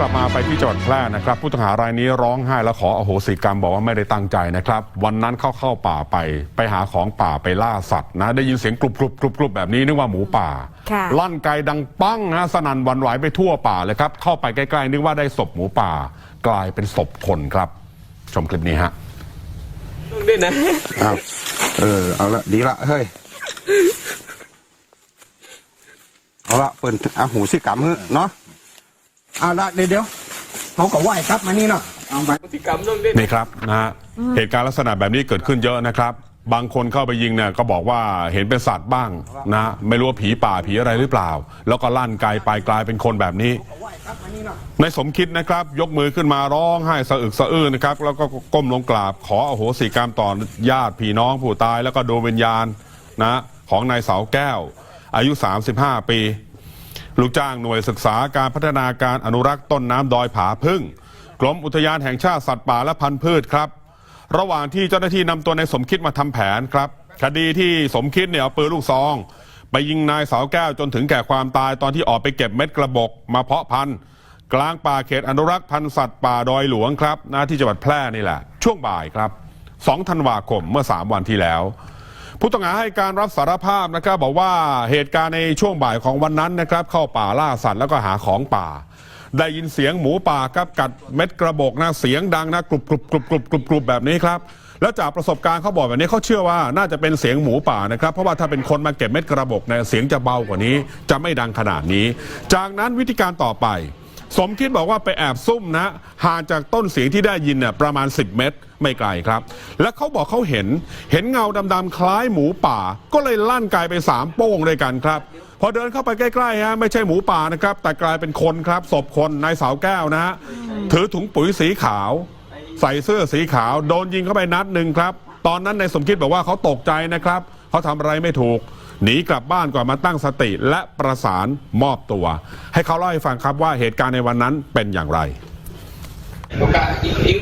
กลับมาไปที่จังหวัดแพร่นะครับ ผู้ต้องหารายนี้ร้องไห้และขออโหสิกรรมบอกว่าไม่ได้ตั้งใจนะครับ วันนั้นเข้าเข้าป่าไป ไปหาของป่าไปล่าสัตว์นะ ได้ยินเสียงกรุบกรุบกรุบกรุบแบบนี้นึกว่าหมูป่าค่ะลั่นไกดังปังนะสนั่นหวันไหวไปทั่วป่าเลยครับ เข้าไปใกล้ๆนึกว่าได้ศพหมูป่า กลายเป็นศพคนครับ ชมคลิปนี้ฮะด้วยนะอ้าวเออเอาละดีละเฮ้ยเอาละเปิดอาหูสิกรรมเฮ้เนาะ เอาละเดี๋ยวเดี๋ยวเขาก็ไหวครับมานี่เนาะเอาไปพฤติกรรมต้องด้วยนี่ครับนะฮะเหตุการณ์ลักษณะแบบนี้เกิดขึ้นเยอะนะครับ บางคนเข้าไปยิงเนี่ยก็บอกว่าเห็นเป็นสัตว์บ้างนะไม่รู้ว่าผีป่าผีอะไรหรือเปล่า แล้วก็ลั่นไกลไปกลายเป็นคนแบบนี้ในสมคิดนะครับ ยกมือขึ้นมาร้องไห้สะอึกสะอื้นนะครับ แล้วก็ก้มลงกราบ ขออโหสิกรรมต่อญาติพี่น้องผู้ตาย แล้วก็ดวงวิญญาณนะของนายเสาแก้ว อายุ 35 ปี ลูกจ้างหน่วยศึกษาการพัฒนาการอนุรักษ์ต้นน้ำดอยผาพึ่ง กรมอุทยานแห่งชาติสัตว์ป่าและพันธุ์พืชครับ ระหว่างที่เจ้าหน้าที่นำตัวนายสมคิดมาทำแผนครับ คดีที่สมคิดเนี่ยเอาปืนลูกซอง ไปยิงนายสาวแก้วจนถึงแก่ความตายตอนที่ออกไปเก็บเม็ดกระบอกมาเพาะพันธุ์กลางป่าเขตอนุรักษ์พันธุ์สัตว์ป่าดอยหลวงครับนะที่จังหวัดแพร่นี่แหละ ช่วงบ่ายครับ 2 ธันวาคมเมื่อ 3 วันที่แล้ว ผู้ต้องหาให้การรับสารภาพนะครับบอกว่าเหตุการณ์ในช่วงบ่ายของวันนั้นนะครับ เข้าป่าล่าสัตว์แล้วก็หาของป่า ได้ยินเสียงหมูป่าครับกัดเม็ดกระบอกนะเสียงดังนะกรุบกรุบกรุบกรุบกรุบกรุบแบบนี้ครับแล้วจากประสบการณ์เขาบอกแบบนี้เขาเชื่อว่าน่าจะเป็นเสียงหมูป่านะครับ เพราะว่าถ้าเป็นคนมาเก็บเม็ดกระบอกเนี่ยเสียงจะเบากว่านี้ จะไม่ดังขนาดนี้ จากนั้นวิธีการต่อไป สมคิดบอกว่าไปแอบซุ่มนะห่างจากต้นเสียงที่ได้ยินเนี่ยประมาณ 10 เมตรไม่ไกลครับ และเขาบอกเขาเห็นเห็นเงาดำๆคล้ายหมูป่า ก็เลยลั่นไกลไปสามโป้งด้วยกันครับ พอเดินเข้าไปใกล้ๆฮะไม่ใช่หมูป่านะครับ แต่กลายเป็นคนครับศพคนนายสาวแก้วนะฮะถือถุงปุ๋ยสีขาว ใส่เสื้อสีขาวโดนยิงเข้าไปนัดหนึ่งครับ ตอนนั้นนายสมคิดบอกว่าเขาตกใจนะครับเขาทำอะไรไม่ถูก หนีกลับบ้านก่อนมาตั้งสติและประสานมอบตัว ให้เขาเล่าให้ฟังครับว่าเหตุการณ์ในวันนั้นเป็นอย่างไรโอกาสอีกอีก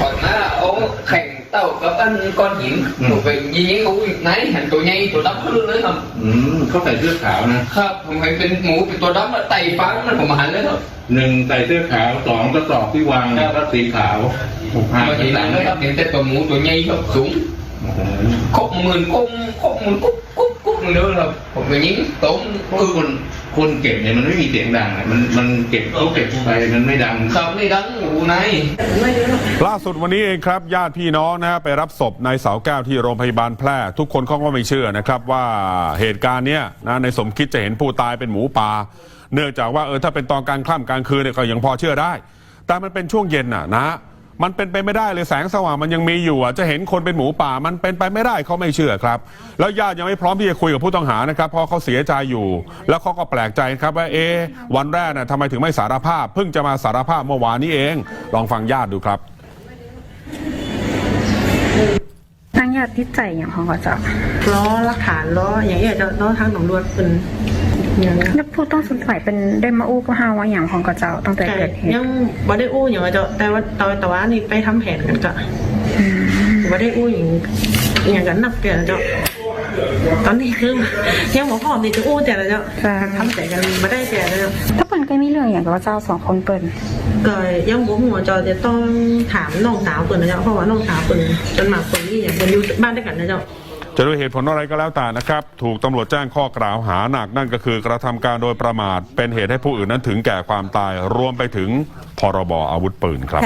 ก่อนหน้าเอาแข่งเต้ากับอันก้อนหินผมไปยิงเอาอีกไหนเห็นตัวใหญ่ตัวดำขึ้นเลยครับอืมเขาใส่เสื้อขาวนะ ครับผมเห็นเป็นหมูเป็นตัวดำแล้วไต่ฟ้ามันผมหันเลยครับหนึ่งใส่เสื้อขาวสองกระสอบที่วางครับก็สีขาวหกห้ามากัเห็นนหลังเลยครับเห็นแต่ตัวหมูตัวใหญ่ครับสูงโอ้โหครบหมื่นกุ้งครบหมื่นกุ๊บกุ๊บ กุ๊บเนื้อครับผมไปยิงต้มคือคนคนเก็บเนี่ยมันไม่มีเสียงดังอะมันมันเก็บเขาเก็บไปมันไม่ดังครับไม่ดังหูในล่าสุดวันนี้เองครับ ญาติพี่น้องนะฮะไปรับศพนายเสาแก้วที่โรงพยาบาลแพร่ ทุกคนเขาก็ไม่เชื่อนะครับว่าเหตุการณ์เนี้ยนะในสมคิดจะเห็นผู้ตายเป็นหมูป่าเนื่องจากว่าเออถ้าเป็นตอนกลางค่ำกลางคืนเนี่ยก็ยังพอเชื่อได้ แต่มันเป็นช่วงเย็นน่ะนะ มันเป็นไปไม่ได้เลยแสงสว่างมันยังมีอยู่อะจะเห็นคนเป็นหมูป่า มันเป็นไปไม่ได้เขาไม่เชื่อครับ แล้วญาติยังไม่พร้อมที่จะคุยกับผู้ต้องหานะครับเพราะเขาเสียใจอยู่ แล้วเขาก็แปลกใจครับว่าเอะวันแรกน่ะทำไมถึงไม่สารภาพ เพิ่งจะมาสารภาพเมื่อวานนี้เอง ลองฟังญาติดูครับทางญาติติดใจอย่างของเขาเจ้าล้อหลักฐานล้ออย่างเงี้ยจะล้อทางตำรวจเป็นอย่างเงี้ย แล้วผู้ต้องสงสัยเป็นได้มาอู้ก็ห้าว่าอย่างของเขาเจ้าตั้งแต่แต่เกิดเหตุยังบ่ได้อู้อย่างเงี้ยจะแต่ว่าตอนแต่ว่านี่ไปทำแผนกันก็บ่ได้อู้อย่างอย่างกันนับเกินเจ้าตอนนี้คือยังบอกพ่อมนี่จะอู้แต่ละเจ้าทำแต่กันบ่ได้แต่ละเจ้าถ้าเปิ่นก็มีเรื่องอย่างกับว่าเจ้าสองคนเปิ่นก็ยังบ่หัวจอจะต้องถามน้องสาวเปิ่นนะเจ้าเพราะว่าน้องสาวเปิ่นจนมาเปิ่นนี่อย่างเปิ่นอยู่บ้านด้วยกันนะเจ้า จะด้วยเหตุผลอะไรก็แล้วแต่นะครับ ถูกตำรวจแจ้งข้อกล่าวหาหนักนั่นก็คือกระทำการโดยประมาท เป็นเหตุให้ผู้อื่นนั้นถึงแก่ความตายรวมไปถึงพรบอาวุธปืนครับ